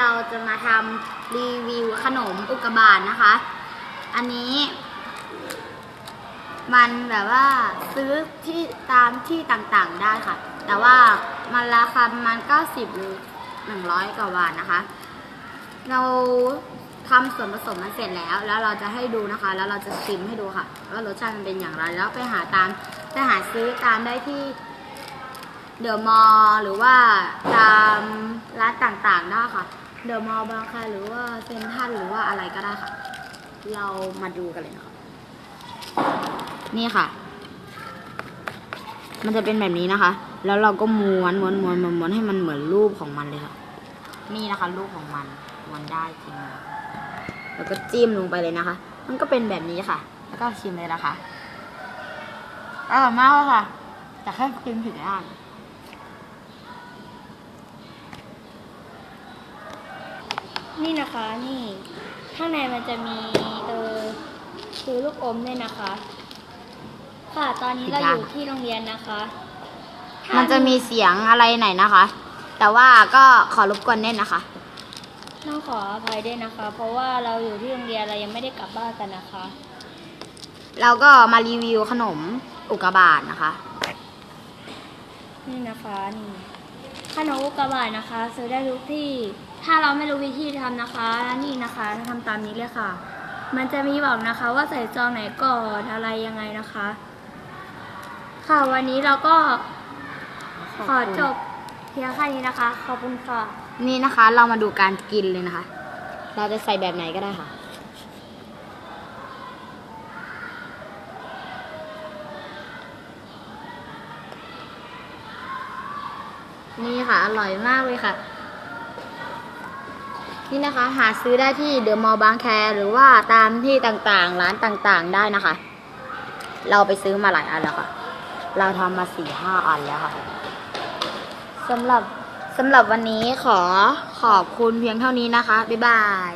เราจะมาทำรีวิวขนมอุกบาตนะคะ อันนี้ มันแบบว่าซื้อที่ตามที่ต่างๆได้ค่ะ แต่ว่ามันราคาประมัน90หรือ100กว่าบาทนะคะ เราทำส่วนผสมมันเสร็จแล้ว แล้วเราจะให้ดูนะคะ แล้วเราจะชิมให้ดูค่ะ ว่ารสชาติมันเป็นอย่างไร แล้วไปหาตามไปหาซื้อตามได้ที่เดอะมอลหรือว่าตามร้านต่างๆได้ค่ะ เดอะมอลล์บางแคหรือว่าเซ็นทรัลหรือว่าอะไรก็ได้ค่ะ เรามาดูกันเลยนะคะนี่ค่ะ มันจะเป็นแบบนี้นะคะ แล้วเราก็ม้วนม้วนม้วนม้วนให้มันเหมือนรูปของมันเลยค่ะ นี่นะคะ รูปของมันม้วนได้จริงแล้วก็จิ้มลงไปเลยนะคะ มันก็เป็นแบบนี้ค่ะ แล้วก็ชิมเลยนะคะอร่อยมากค่ะแต่แค่กินผิดอย่ นี่นะคะนี่ข้างในมันจะมีเออคือลูกอมด้วยนะคะ ค่ะตอนนี้เราอยู่ที่โรงเรียนนะคะถ้ามันจะมีเสียงอะไรไหนนะคะ แต่ว่าก็ขอรบกวนเน่นนะคะต้องขออภัยด้วยนะคะ เพราะว่าเราอยู่ที่โรงเรียนเรายังไม่ได้กลับบ้านกันนะคะ เราก็มารีวิวขนมอุกกาบาตนะคะ นี่นะคะนี่ขนมอุกกาบาตนะคะ ซื้อได้ทุกที่ ถ้าเราไม่รู้วิธีทำนะคะนี่นะคะทำตามนี้เลยค่ะ มันจะมีบอกนะคะ ว่าใส่ซองไหนก่อนอะไรยังไงนะคะ ค่ะวันนี้เราก็ขอจบเพียงแค่นี้นะคะ ขอบคุณค่ะ นี่นะคะเรามาดูการกินเลยนะคะ เราจะใส่แบบไหนก็ได้ค่ะนี่ค่ะ อร่อยมากเลยค่ะ นี่นะคะหาซื้อได้ที่เดอะมอลล์บางแคหรือว่าตามที่ต่างๆ ร้านต่างๆได้นะคะ เราไปซื้อมาหลายอันแล้วค่ะ เราทำมาสี่ห้าอันแล้วค่ะสำหรับสำหรับวันนี้ขอขอบคุณเพียงเท่านี้นะคะ บ๊ายบาย